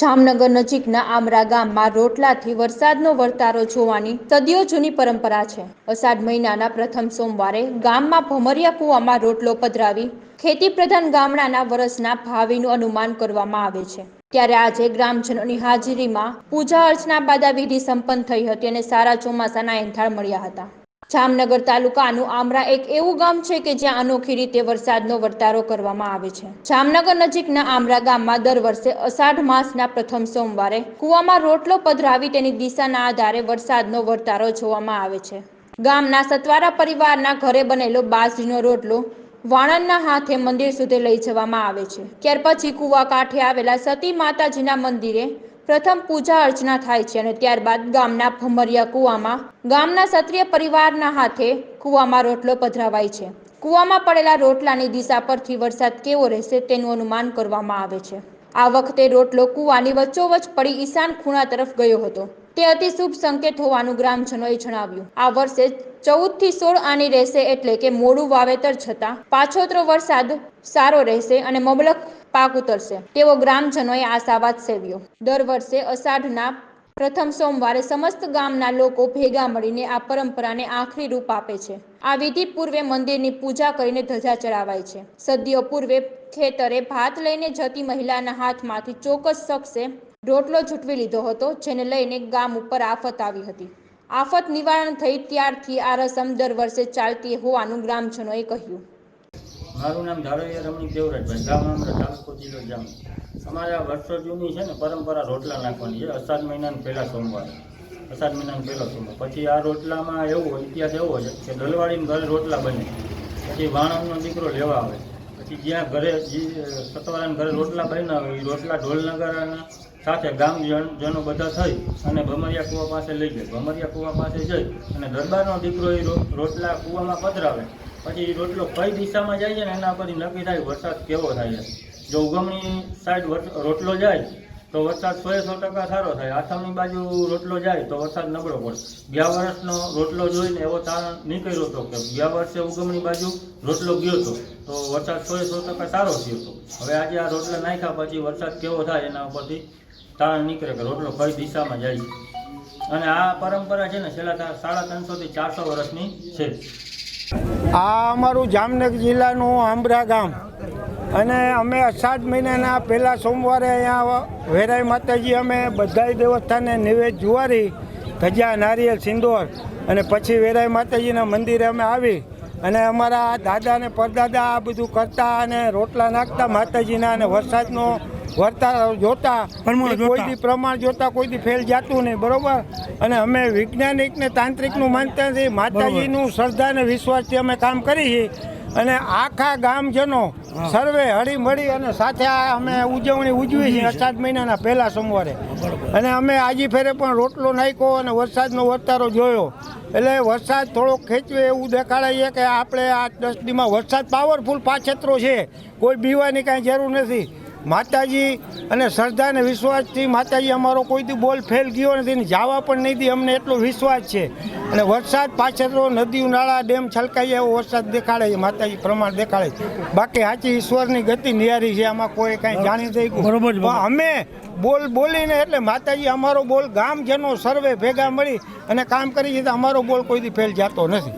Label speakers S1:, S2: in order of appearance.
S1: જામનગર નજીકના આમરા ગામમાં રોટલાથી વરસાદનો વર્તારો જોવાની સદીઓ જૂની પરંપરા છે. અષાઢ મહિનાના પ્રથમ સોમવારે ગામમાં ભમરિયા કૂવામાં રોટલો પધરાવી ખેતી પ્રધાન ગામડાના વરસના ભાવિનું અનુમાન કરવામાં આવે છે. ત્યારે આજે ગ્રામજનોની હાજરીમાં પૂજા અર્ચના બાદ આ વિધિ સંપન્ન થઈ હતી અને સારા ચોમાસાના એંધાણ મળ્યા હતા. જામનગર તાલુકાનું આમરા એક એવું ગામ છે કે જ્યાં અનોખી રીતે વરસાદનો વર્તારો કરવામાં આવે છે. જામનગર નજીકના આમરા ગામમાં દર વર્ષે અષાઢ માસના પ્રથમ સોમવારે કૂવામાં રોટલો પધરાવી તેની દિશાના આધારે વરસાદનો વર્તારો જોવામાં આવે છે. ગામના સતવારા પરિવારના ઘરે બનેલો બાજરીનો રોટલો વાણંદના હાથે મંદિર સુધી લઈ જવામાં આવે છે. ત્યાર પછી કુવા કાંઠે આવેલા સતી માતાજીના મંદિરે પ્રથમ પૂજા અર્ચના થાય છે અને ત્યારબાદ ગામના ભમરિયા કૂવામાં, ગામના ક્ષત્રિય પરિવારના હાથે કૂવામાં રોટલો પધરાવાય છે. કૂવામાં પડેલા રોટલાની દિશા પરથી વરસાદ કેવો રહેશે તેનું અનુમાન કરવામાં આવે છે. આ વખતે રોટલો કૂવાની વચ્ચોવચ પડી ઈશાન ખૂણા તરફ ગયો હતો. તે અતિ શુભ સંકેત હોવાનું ગ્રામજનોએ જણાવ્યું. આ વર્ષે ચૌદથી સોળ આની રહેશે એટલે કે મોડું વાવેતર છતાં પાછોતરો વરસાદ સારો રહેશે અને મબલક પાક ઉતરશે. તેવો ગ્રામજનોએ આશાવાદ સેવ્યો. દર વર્ષે અષાઢના પ્રથમ સોમવારે સમસ્ત ગામના લોકો ભેગા મળીને આ પરંપરાને આખરી રૂપ આપે છે. આ વિધિ પૂર્વે મંદિરની પૂજા કરીને ધજા ચડાવાય છે. સદીઓ પૂર્વે ખેતરે ભાત લઈને જતી મહિલાના હાથમાંથી ચોક્કસ શખ્સે રોટલો ઝૂંટવી લીધો હતો, જેને લઈને ગામ ઉપર આફત આવી હતી. આફત નિવારણ થઈ ત્યારથી આ રસમ દર વર્ષે ચાલતી હોવાનું ગ્રામજનોએ કહ્યું.
S2: મારું નામ ધારૈયા રમણી દેવરાજભાઈ, ગામ અમારે તાલુકો જિલ્લો જામ અમારે આ વર્ષો જૂની છે ને પરંપરા રોટલા નાખવાની છે. અષાઢ મહિનાના પહેલા સોમવારે. અષાઢ મહિનાનો પહેલો સોમવાર. પછી આ રોટલામાં એવું ઇતિહાસ એવો છે કે દલવાડીને ઘરે રોટલા બને. પછી વાણંદનો દીકરો લેવા આવે. પછી જ્યાં ઘરે સતવારાના ઘરે રોટલા બન્યા આવે એ રોટલા ઢોલનગારાના સાથે ગામ જનો બધા થઈ અને ભમરિયા કૂવા પાસે લઈ જાય ભમરિયા કૂવા પાસે જઈ અને દરબારનો દીકરો એ રોટલા કૂવામાં પધરાવે. પછી રોટલો કઈ દિશામાં જાય છે ને એના પરથી નક્કી થાય વરસાદ કેવો થાય જો ઉગમણી સાઈડ રોટલો જાય, તો વરસાદ સો સો ટકા સારો થાય. આસામની બાજુ રોટલો જાય, તો વરસાદ નબળો પડે. ગયા વર્ષનો રોટલો જોઈને એવો તાણ નીકળ્યો હતો કે ગયા વર્ષે ઉગમણી બાજુ રોટલો ગયો હતો, તો વરસાદ સો સો ટકા સારો થયો હતો. હવે આજે આ રોટલા નાખ્યા પછી વરસાદ કેવો થાય એના ઉપરથી તાણ નીકળે કે રોટલો કઈ દિશામાં જાય અને આ પરંપરા છે ને છેલ્લા સાડા ત્રણસોથી ચારસો વર્ષની છે.
S3: આ અમારું જામનગર જિલ્લાનું આંબરા ગામ. અને અમે અષાઢ મહિનાના પહેલા સોમવારે અહીંયા વેરાઈ માતાજી અમે બધા દેવસ્થાને નિવેદ જુવારી, ધજા નારિયેલ સિંદોર અને પછી વેરાઈ માતાજીના મંદિરે અમે આવી અને અમારા દાદા ને પરદાદા આ બધું કરતા અને રોટલા નાખતા માતાજીના અને વરસાદનો વર્તારો જોતા કોઈ દી પ્રમાણ જોતા કોઈ દી ફેલ જાતું નહીં બરોબર? અને અમે વૈજ્ઞાનિક ને તાંત્રિકનું માનતા નથી માતાજીનું શ્રદ્ધા અને વિશ્વાસથી અમે કામ કરી છીએ. અને આખા ગામજનો સર્વે હળી મળી અને સાથે અમે ઉજવણી ઉજવી છીએ અષાઢ મહિનાના પહેલા સોમવારે. અને અમે આજી ફેરે પણ રોટલો નાખ્યો અને વરસાદનો વર્તારો જોયો. એટલે વરસાદ થોડોક ખેંચવે એવું દેખાડે છે કે આપણે આ દસ દીમાં વરસાદ પાવરફુલ પાછેતરો છે. કોઈ બીવાની કાંઈ જરૂર નથી. માતાજી અને શ્રદ્ધા અને વિશ્વાસથી માતાજી અમારો કોઈ દી બોલ ફેલ ગયો નથી જવા પણ નહીં દી અમને એટલો વિશ્વાસ છે. અને વરસાદ પાછળ નદી નાળા ડેમ છલકાઈ એવો વરસાદ દેખાડે છે માતાજી પ્રમાણ દેખાડે છે. બાકી સાચી ઈશ્વરની ગતિ નિહારી છે આમાં કોઈ કાંઈ જાણી થઈ ગયું. અમે બોલ બોલીને એટલે માતાજી અમારો બોલ ગામજનો સર્વે ભેગા મળી અને કામ કરી છે અમારો બોલ કોઈ દી ફેલ જતો નથી.